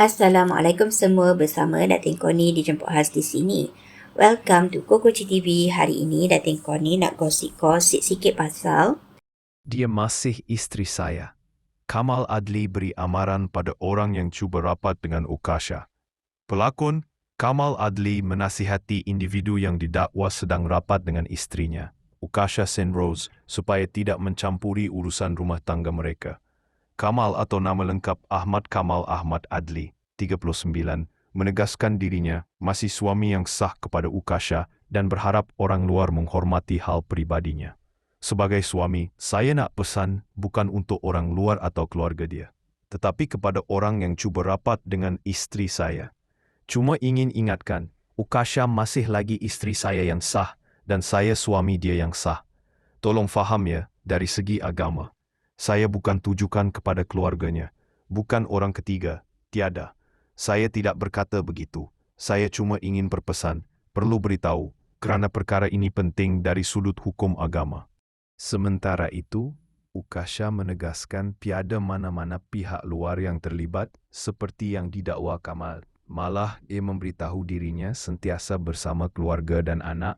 Assalamualaikum semua bersama Datin Koni dijemput khas di sini. Welcome to Kokoci TV. Hari ini Datin Koni nak gosip-gosip sikit pasal Dia masih isteri saya. Kamal Adli beri amaran pada orang yang cuba rapat dengan Ukasha. Pelakon, Kamal Adli menasihati individu yang didakwa sedang rapat dengan isterinya, Ukasha Sen Rose, supaya tidak mencampuri urusan rumah tangga mereka. Kamal atau nama lengkap Ahmad Kamal Ahmad Adli, 39, menegaskan dirinya masih suami yang sah kepada Ukasha dan berharap orang luar menghormati hal pribadinya. Sebagai suami, saya nak pesan bukan untuk orang luar atau keluarga dia, tetapi kepada orang yang cuba rapat dengan isteri saya. Cuma ingin ingatkan, Ukasha masih lagi isteri saya yang sah dan saya suami dia yang sah. Tolong faham ya, dari segi agama. Saya bukan tujukan kepada keluarganya, bukan orang ketiga, tiada. Saya tidak berkata begitu. Saya cuma ingin berpesan, perlu beritahu, kerana perkara ini penting dari sudut hukum agama. Sementara itu, Ukasha menegaskan tiada mana-mana pihak luar yang terlibat seperti yang didakwa Kamal. Malah, ia memberitahu dirinya sentiasa bersama keluarga dan anak.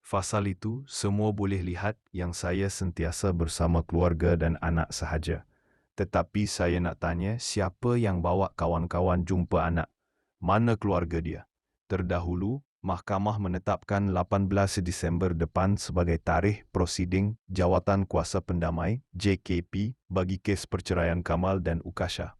Fasal itu, semua boleh lihat yang saya sentiasa bersama keluarga dan anak sahaja. Tetapi saya nak tanya siapa yang bawa kawan-kawan jumpa anak? Mana keluarga dia? Terdahulu, Mahkamah menetapkan 18 Disember depan sebagai tarikh prosiding Jawatan Kuasa Pendamai JKP bagi kes perceraian Kamal dan Ukasha.